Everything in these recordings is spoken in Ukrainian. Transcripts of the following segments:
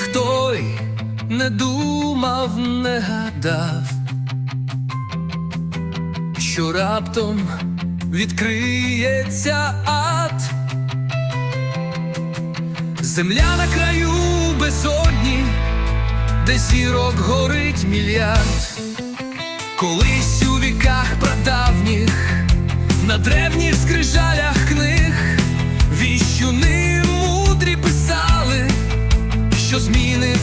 ніхто й не думав, не гадав, що раптом відкриється ад. Земля на краю безодні, де зірок горить мільярд. Колись у віках прадавніх, на древніх скрижалях книг, віщуни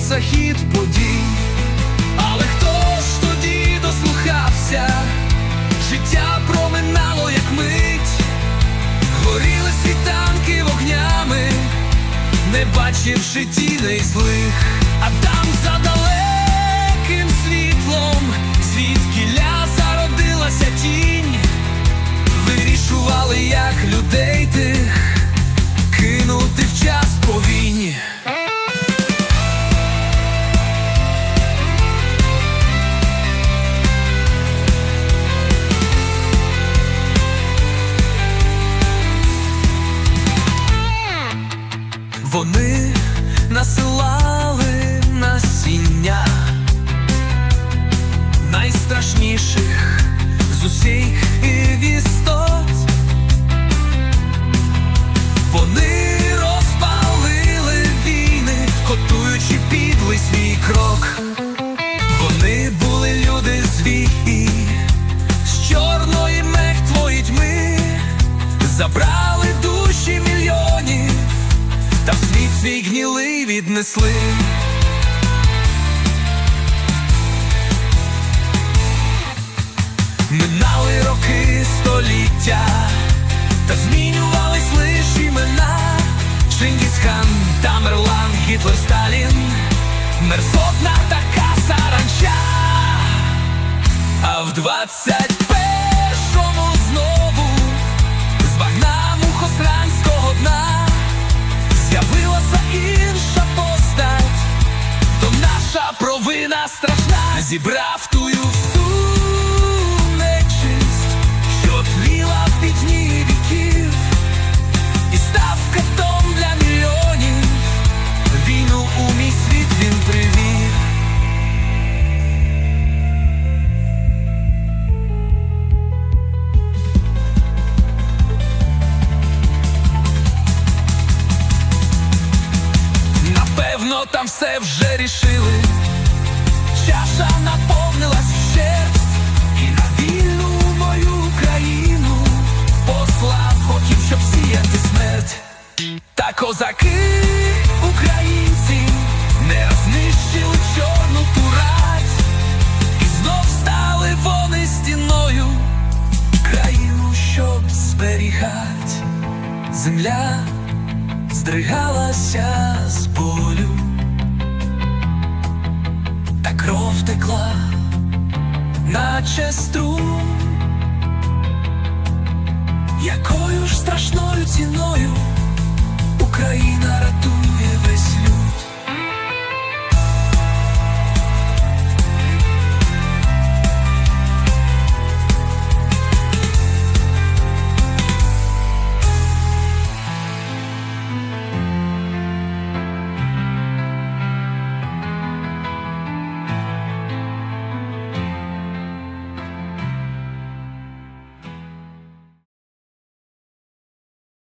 зміниться хід подій. Але хто ж тоді дослухався? Життя проминало, як мить, горіли світанки вогнями, не бачивши тіней злих, а там за далеким світлом, звідкіля зародилася тінь, вирішували, як людей свій гнілий віднесли. Минали роки століття, та змінювались лиш імена. Чингісхан, Тамерлан, Гітлер, Сталін, мерзотна така саранча, а в двадцять страшна, зібрав тую всю нечисть, що тліла в пітьмі віків, і став катом для мільйонів, війну у мій світ він привів. Напевно, там все вже рішили. Чаша наповнилась вщерть на вільну мою країну Послав хотів, щоб сіяти смерть. Та козаки українці Не знищили чорну турать знов стали вони стіною Країну, щоб зберігать. Земля здригалася з болю кров текла, наче струм, якою ж страшною ціною Україна люд.